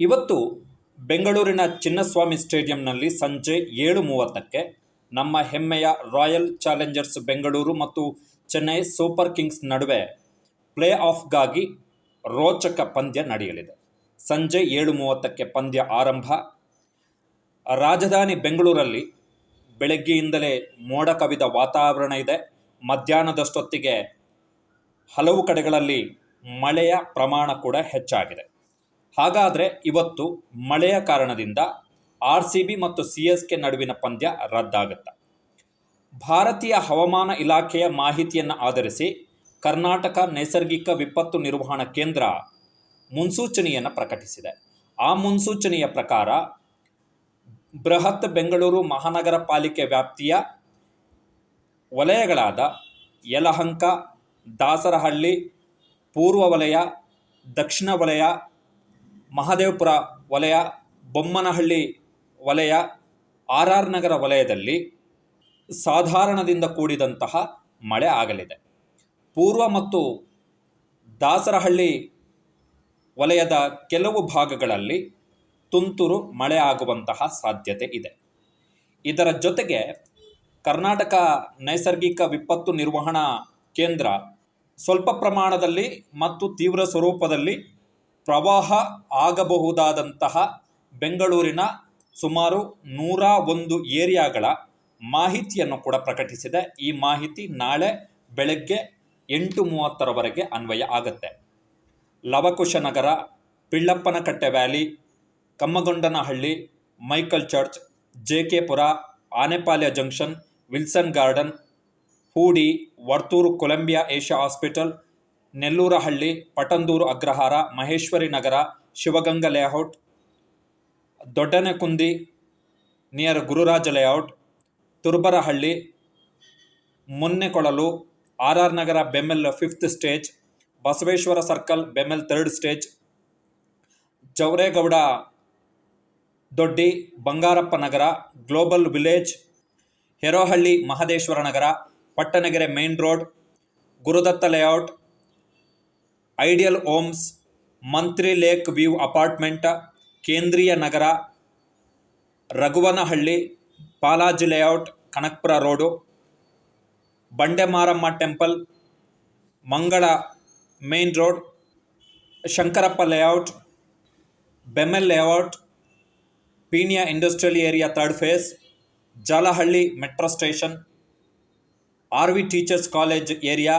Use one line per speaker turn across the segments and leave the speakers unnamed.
ಇವತ್ತು ಬೆಂಗಳೂರಿನ ಚಿನ್ನಸ್ವಾಮಿ ಸ್ಟೇಡಿಯಂನಲ್ಲಿ ಸಂಜೆ ಏಳು ಮೂವತ್ತಕ್ಕೆ ನಮ್ಮ ಹೆಮ್ಮೆಯ ರಾಯಲ್ ಚಾಲೆಂಜರ್ಸ್ ಬೆಂಗಳೂರು ಮತ್ತು ಚೆನ್ನೈ ಸೂಪರ್ ಕಿಂಗ್ಸ್ ನಡುವೆ ಪ್ಲೇ ಆಫ್ಗಾಗಿ ರೋಚಕ ಪಂದ್ಯ ನಡೆಯಲಿದೆ. ಸಂಜೆ ಏಳು ಮೂವತ್ತಕ್ಕೆ ಪಂದ್ಯ ಆರಂಭ. ರಾಜಧಾನಿ ಬೆಂಗಳೂರಲ್ಲಿ ಬೆಳಗ್ಗೆಯಿಂದಲೇ ಮೋಡ ಕವಿದ ವಾತಾವರಣ ಇದೆ. ಮಧ್ಯಾಹ್ನದಷ್ಟೊತ್ತಿಗೆ ಹಲವು ಕಡೆಗಳಲ್ಲಿ ಮಳೆಯ ಪ್ರಮಾಣ ಕೂಡ ಹೆಚ್ಚಾಗಿದೆ. ಹಾಗಾದರೆ ಇವತ್ತು ಮಳೆಯ ಕಾರಣದಿಂದ ಆರ್ ಸಿ ಬಿ ಮತ್ತು ಸಿ ಎಸ್ ಕೆ ನಡುವಿನ ಪಂದ್ಯ ರದ್ದಾಗುತ್ತೆ. ಭಾರತೀಯ ಹವಾಮಾನ ಇಲಾಖೆಯ ಮಾಹಿತಿಯನ್ನು ಆಧರಿಸಿ ಕರ್ನಾಟಕ ನೈಸರ್ಗಿಕ ವಿಪತ್ತು ನಿರ್ವಹಣಾ ಕೇಂದ್ರ ಮುನ್ಸೂಚನೆಯನ್ನು ಪ್ರಕಟಿಸಿದೆ. ಆ ಮುನ್ಸೂಚನೆಯ ಪ್ರಕಾರ ಬೃಹತ್ ಬೆಂಗಳೂರು ಮಹಾನಗರ ಪಾಲಿಕೆ ವ್ಯಾಪ್ತಿಯ ವಲಯಗಳಾದ ಯಲಹಂಕ, ದಾಸರಹಳ್ಳಿ, ಪೂರ್ವ ವಲಯ, ದಕ್ಷಿಣ ವಲಯ ಮಹದೇವಪುರ ವಲಯ, ಬೊಮ್ಮನಹಳ್ಳಿ ವಲಯ, ಆರ್ ಆರ್ ನಗರ ವಲಯದಲ್ಲಿ ಸಾಧಾರಣದಿಂದ ಕೂಡಿದಂತಹ ಮಳೆ ಆಗಲಿದೆ. ಪೂರ್ವ ಮತ್ತು ದಾಸರಹಳ್ಳಿ ವಲಯದ ಕೆಲವು ಭಾಗಗಳಲ್ಲಿ ತುಂತುರು ಮಳೆ ಆಗುವಂತಹ ಸಾಧ್ಯತೆ ಇದೆ. ಇದರ ಜೊತೆಗೆ ಕರ್ನಾಟಕ ನೈಸರ್ಗಿಕ ವಿಪತ್ತು ನಿರ್ವಹಣಾ ಕೇಂದ್ರ ಸ್ವಲ್ಪ ಪ್ರಮಾಣದಲ್ಲಿ ಮತ್ತು ತೀವ್ರ ಸ್ವರೂಪದಲ್ಲಿ ಪ್ರವಾಹ ಆಗಬಹುದಾದಂತಹ ಬೆಂಗಳೂರಿನ ಸುಮಾರು ನೂರ ಒಂದು ಏರಿಯಾಗಳ ಮಾಹಿತಿಯನ್ನು ಕೂಡ ಪ್ರಕಟಿಸಿದೆ. ಈ ಮಾಹಿತಿ ನಾಳೆ ಬೆಳಗ್ಗೆ ಎಂಟು ಮೂವತ್ತರವರೆಗೆ ಅನ್ವಯ ಆಗುತ್ತೆ. Lavakushanagara Pillappanakatte valley, Kammagondanahalli, Michael church J K Pura Anepalya junction, Wilson garden, Hoodi, Varthur Columbia Asia hospital Nellurahalli, Patandur Agrahara, Maheshwari Nagar, Shivaganga layout, Doddanekundi near Gururaja layout, Turabarahalli, Munnekolalu, R R Nagar BEML fifth stage Basaveshwara circle BEML third stage Javaregowda Doddi, Bangarappa Nagar global village Herohalli Mahadeshwara Nagar, Pattanagere main road Gurudatta layout ideal homes Mantri lake view apartment Kendriya Nagar Raghuvanahalli Balaji layout Kanakapura road Bandemaramma temple Mangala main road Shankarappa layout BEML layout Peenya industrial area third phase Jalahalli metro station R V teachers college area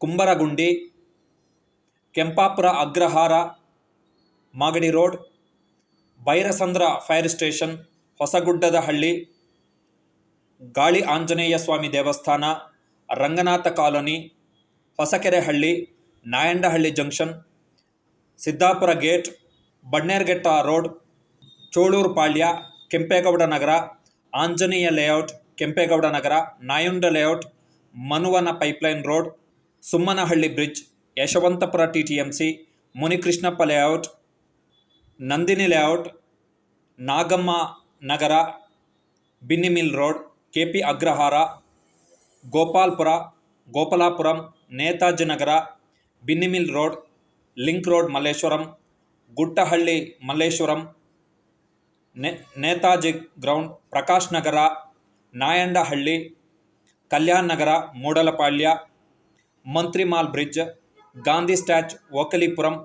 Kumbaragundi Kempapura Agrahara Magadi road, Byrasandra fire station Hosaguddadahalli Gali Anjaneya Swamy ದೇವಸ್ಥಾನ, Ranganatha colony, Hosakerehalli, Nayandahalli junction, Siddapura gate Bannerghatta road, Choluru Palya, Kempegowda Nagar, Anjaneya layout, Kempegowda Nagar, Nayanda layout, Manuvana pipeline road, Summanahalli bridge. Yeshwanthpur T T M C Munikrishnappa layout Nandini layout Nagamma Nagar Binnymill road K P Agrahara Gopalpur Gopalapuram Netaji Nagar Binnymill road link road Malleshwaram Guttahalli Malleshwaram ನೆ Netaji ground Prakash ನಗರ ನಾಯಂಡಹಳ್ಳಿ ಕಲ್ಯಾಣ್ ನಗರ Moodalapalya Mantri mall bridge Gandhi statue Okalipuram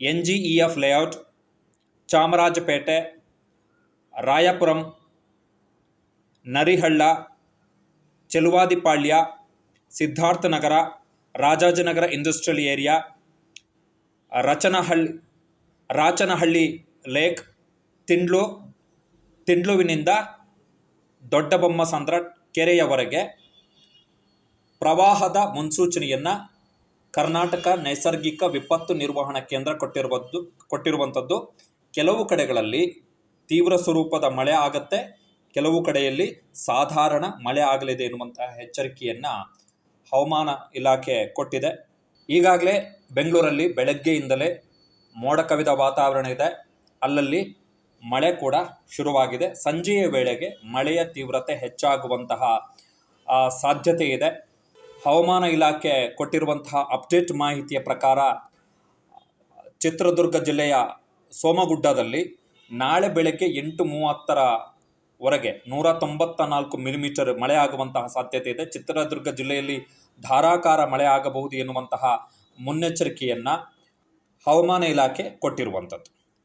N G E F layout, Chamarajapete, Rayapuram, Narihalla, Cheluvadipalya, Siddharthanagara, Rajajinagar industrial area, Rachanahalli, Rachanahalli lake, Thindlu, ತಿಂಡ್ಲುವಿನಿಂದ ದೊಡ್ಡಬೊಮ್ಮಸಂದ್ರ ಕೆರೆಯವರೆಗೆ ಪ್ರವಾಹದ ಮುನ್ಸೂಚನೆಯನ್ನು ಕರ್ನಾಟಕ ನೈಸರ್ಗಿಕ ವಿಪತ್ತು ನಿರ್ವಹಣಾ ಕೇಂದ್ರ ಕೊಟ್ಟಿರುವದ್ದು, ಕೊಟ್ಟಿರುವಂಥದ್ದು, ಕೆಲವು ಕಡೆಗಳಲ್ಲಿ ತೀವ್ರ ಸ್ವರೂಪದ ಮಳೆ ಆಗತ್ತೆ, ಕೆಲವು ಕಡೆಯಲ್ಲಿ ಸಾಧಾರಣ ಮಳೆ ಆಗಲಿದೆ ಎನ್ನುವಂತಹ ಎಚ್ಚರಿಕೆಯನ್ನು ಹವಾಮಾನ ಇಲಾಖೆ ಕೊಟ್ಟಿದೆ. ಈಗಾಗಲೇ ಬೆಂಗಳೂರಲ್ಲಿ ಬೆಳಗ್ಗೆಯಿಂದಲೇ ಮೋಡ ಕವಿದ ವಾತಾವರಣ ಇದೆ. ಅಲ್ಲಲ್ಲಿ ಮಳೆ ಕೂಡ ಶುರುವಾಗಿದೆ. ಸಂಜೆಯ ವೇಳೆಗೆ ಮಳೆಯ ತೀವ್ರತೆ ಹೆಚ್ಚಾಗುವಂತಹ ಸಾಧ್ಯತೆ ಇದೆ. ಹವಾಮಾನ ಇಲಾಖೆ ಕೊಟ್ಟಿರುವಂತಹ ಅಪ್ಡೇಟ್ ಮಾಹಿತಿಯ ಪ್ರಕಾರ ಚಿತ್ರದುರ್ಗ ಜಿಲ್ಲೆಯ ಸೋಮಗುಡ್ಡದಲ್ಲಿ ನಾಳೆ ಬೆಳಗ್ಗೆ ಎಂಟು ಮೂವತ್ತರವರೆಗೆ ನೂರ ತೊಂಬತ್ತ ನಾಲ್ಕು ಮಿಲಿಮೀಟರ್ ಮಳೆ ಆಗುವಂತಹ ಸಾಧ್ಯತೆ ಇದೆ. ಚಿತ್ರದುರ್ಗ ಜಿಲ್ಲೆಯಲ್ಲಿ ಧಾರಾಕಾರ ಮಳೆ ಆಗಬಹುದು ಎನ್ನುವಂತಹ ಮುನ್ನೆಚ್ಚರಿಕೆಯನ್ನು ಹವಾಮಾನ ಇಲಾಖೆ ಕೊಟ್ಟಿರುವಂಥದ್ದು.